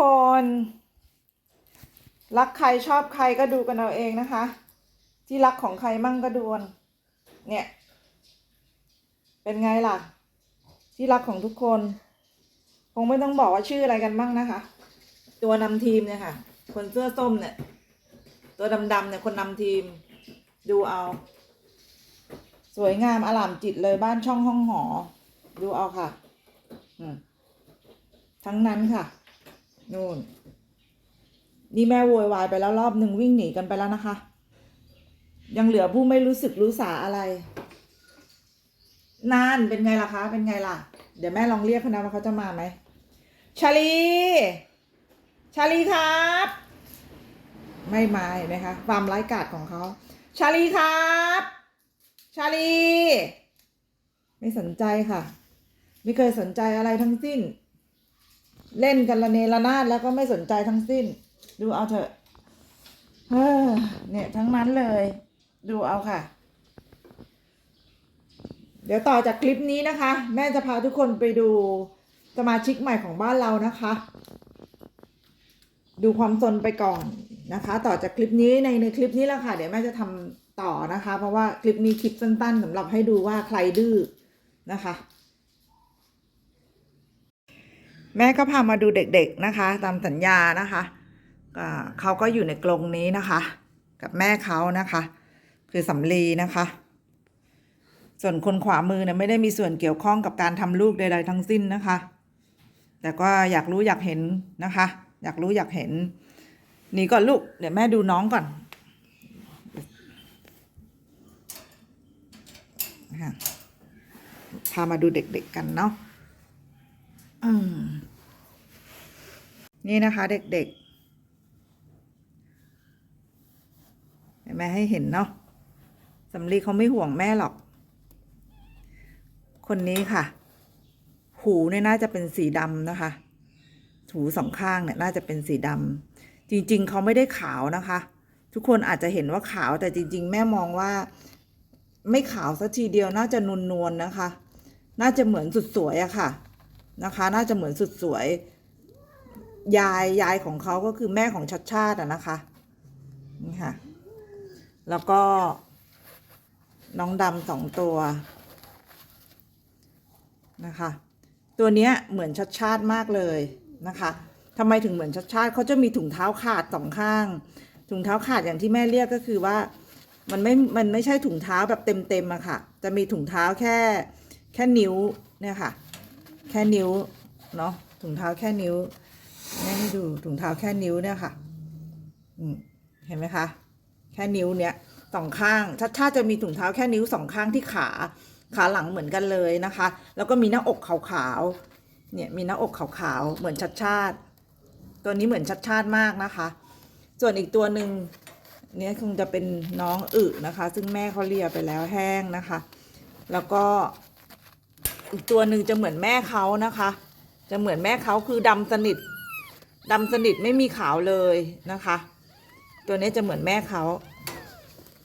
คน รักใครชอบใครก็ดูกันเอาเองนะคะ ที่รักของใครมั่งก็ดูนเนี่ย เป็นไงล่ะ ที่รักของทุกคน คงไม่ต้องบอกว่าชื่ออะไรกันบ้างนะคะ ตัวนำทีมเนี่ยค่ะ คนเสื้อส้มเนี่ย ตัวดำๆเนี่ยคนนำทีม ดูเอา สวยงามอลามจิตเลยบ้านช่องห้องหอ ดูเอาค่ะ อืมทั้งนั้นค่ะ นู่น นี่แม่โวยวายไปแล้วรอบหนึ่งวิ่งหนีกันไปแล้วนะคะ ยังเหลือผู้ไม่รู้สึกรู้สาอะไร นานเป็นไงล่ะคะ เป็นไงล่ะ เดี๋ยวแม่ลองเรียกเขานะว่าเขาจะมาไหมชาลีชาลีครับ ไม่มาเห็นไหมคะความไร้กาจของเขาชาลีครับ ชาลี ไม่สนใจค่ะ ไม่เคยสนใจอะไรทั้งสิ้น เล่นกันละเนระนาดแล้วก็ไม่สนใจทั้งสิ้น ดูเอาเถอะเฮ้อเนี่ยทั้งนั้นเลย ดูเอาค่ะ เดี๋ยวต่อจากคลิปนี้นะคะ แม่จะพาทุกคนไปดูสมาชิกใหม่ของบ้านเรานะคะ ดูความสนไปก่อนนะคะ ต่อจากคลิปนี้ในในคลิปนี้แหละค่ะ เดี๋ยวแม่จะทำต่อนะคะ เพราะว่าคลิปนี้คลิปสั้นๆสำหรับให้ดูว่าใครดื้อนะคะ แม่ก็พามาดูเด็กๆนะคะ ตามสัญญานะคะก็เขาก็อยู่ในกรงนี้นะคะ กับแม่เขานะคะ คือสำลีนะคะ ส่วนคนขวามือเนี่ยไม่ได้มีส่วนเกี่ยวข้องกับการทำลูกใด ๆ ทั้งสิ้นนะคะ แต่ก็อยากรู้อยากเห็นนะคะ อยากรู้อยากเห็นนี่ก่อนลูกเดี๋ยวแม่ดูน้องก่อนพามาดูเด็กๆกันเนาะ นี่นะคะเด็กๆเห็นไหมให้เห็นเนาะสำลีเขาไม่ห่วงแม่หรอก คนนี้ค่ะ หูเนี่ยน่าจะเป็นสีดำนะคะ หูสองข้างเนี่ยน่าจะเป็นสีดำจริง ๆ เขาไม่ได้ขาวนะคะ ทุกคนอาจจะเห็นว่าขาวแต่จริง ๆ แม่มองว่า ไม่ขาวสักทีเดียวน่าจะนวลนวลๆนะคะ น่าจะเหมือนสุดสวยอะค่ะ นะคะ น่าจะเหมือนสุดสวย ยายยายของเขาก็คือแม่ของชัดชาติอะนะคะนี่ค่ะ แล้วก็ น้องดำสองตัวนะคะ ตัวเนี้ยเหมือนชัดชาติมากเลยนะคะทำไมถึงเหมือนชัดชาติเขาจะมีถุงเท้าขาดสองข้าง ถุงเท้าขาดอย่างที่แม่เรียกก็คือว่ามันไม่ มันไม่ใช่ถุงเท้าแบบเต็มๆอะค่ะ จะมีถุงเท้าแค่แค่นิ้วเนี่ยค่ะ แค่นิ้วเนาะถุงเท้าแค่นิ้วแม่ให้ดูถุงเท้าแค่นิ้วเนี่ยค่ะอืเห็นไหมคะ แค่นิ้วเนี้ยสองข้างชัดชาติจะมีถุงเท้าแค่นิ้วสองข้างที่ขาขาหลังเหมือนกันเลยนะคะ แล้วก็มีหน้าอกขาวๆเนี่ยมีหน้าอกขาวๆเหมือนชัดชาติ ตัวนี้เหมือนชัดชาติมากนะคะ ส่วนอีกตัวหนึ่งเนี่ยคงจะเป็นน้องอึนะคะ ซึ่งแม่เขาเลียไปแล้วแห้งนะคะ แล้วก็ อีกตัวหนึ่งจะเหมือนแม่เขานะคะ จะเหมือนแม่เขาคือดำสนิทดำสนิทไม่มีขาวเลยนะคะ ตัวนี้จะเหมือนแม่เขา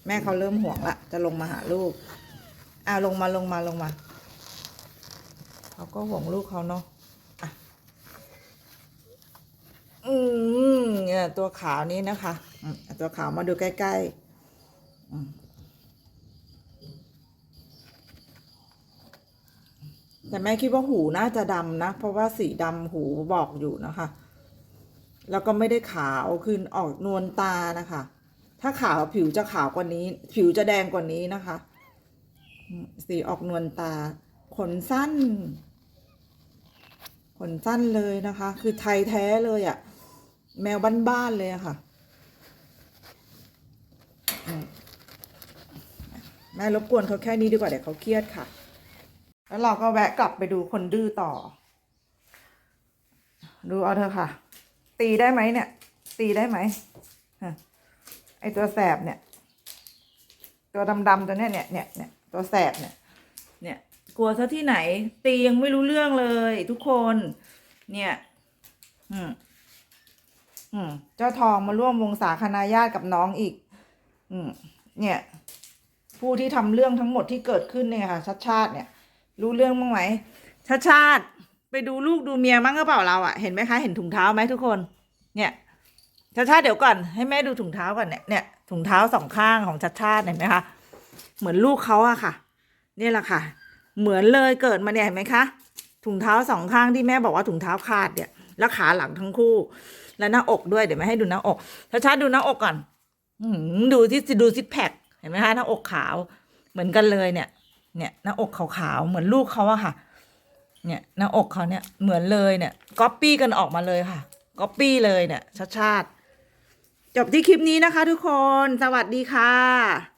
แม่เขาเริ่มห่วงละจะลงมาหาลูกอ่าลงมาลงมาลงมาเขาก็ห่วงลูกเขาเนาะอืมเนี่ยตัวขาวนี้นะคะอืมตัวขาวมาดูใกล้ๆอืม แต่แม่คิดว่าหูน่าจะดำนะ เพราะว่าสีดำหูบอกอยู่นะคะ แล้วก็ไม่ได้ขาวคือออกนวลตานะคะ ถ้าขาวผิวจะขาวกว่านี้ ผิวจะแดงกว่านี้นะคะ สีออกนวลตา ขนสั้น ขนสั้นเลยนะคะ คือไทยแท้เลยอะ่ะ แมวบ้านๆเลยะค่ะ แม่รบกวนเขาแค่นี้ดีกว่าเดี๋ยวเขาเครียดค่ะ แล้วเราก็แวะกลับไปดูคนดื้อต่อ ดูเอาเถอะค่ะ ตีได้ไหมเนี่ย ตีได้ไหมไอตัวแสบเนี่ย ตัวดำๆตัวเนี้ยเนี่ยเนี่ยเนี่ยตัวแสบเนี่ย เนี่ยกลัวซะที่ไหน ตียังไม่รู้เรื่องเลย ทุกคน เนี่ย อืมอืมเจ้าทองมาร่วมวงสาคณาญาติกับน้องอีก อืมเนี่ย ผู้ที่ทำเรื่องทั้งหมดที่เกิดขึ้นเนี่ยค่ะชัดชาติเนี่ย รู้เรื่องบ้างไหมชาชาติ ไปดูลูกดูเมียมั้งก็เปล่าเราอะเห็นไหมคะ เห็นถุงเท้าไหมทุกคน เนี่ยชาชาติเดี๋ยวก่อน ให้แม่ดูถุงเท้าก่อนเนี่ยเนี่ยถุงเท้าสองข้างของชัดชาติเห็นไหมคะ เหมือนลูกเขาอะค่ะ นี่แหละค่ะ เหมือนเลยเกิดมาเนี่ยเห็นไหมคะ ถุงเท้าสองข้างที่แม่บอกว่าถุงเท้าขาดเนี่ย แล้วขาหลังทั้งคู่ แล้วหน้าอกด้วยเดี๋ยวแม่ให้ดูหน้าอกชัดชาติดูหน้าอกก่อนอื้อหือดูที่ดูซิกแพคเห็นไหมคะหน้าอกขาว เหมือนกันเลยเนี่ย เนี่ยหน้าอกขาวๆเหมือนลูกเขาอะค่ะ เนี่ยหน้าอกเขาเนี่ยเหมือนเลยเนี่ยก๊อปปี้กันออกมาเลยค่ะก๊อปปี้เลยเนี่ยชาติชาติจบที่คลิปนี้นะคะทุกคน สวัสดีค่ะ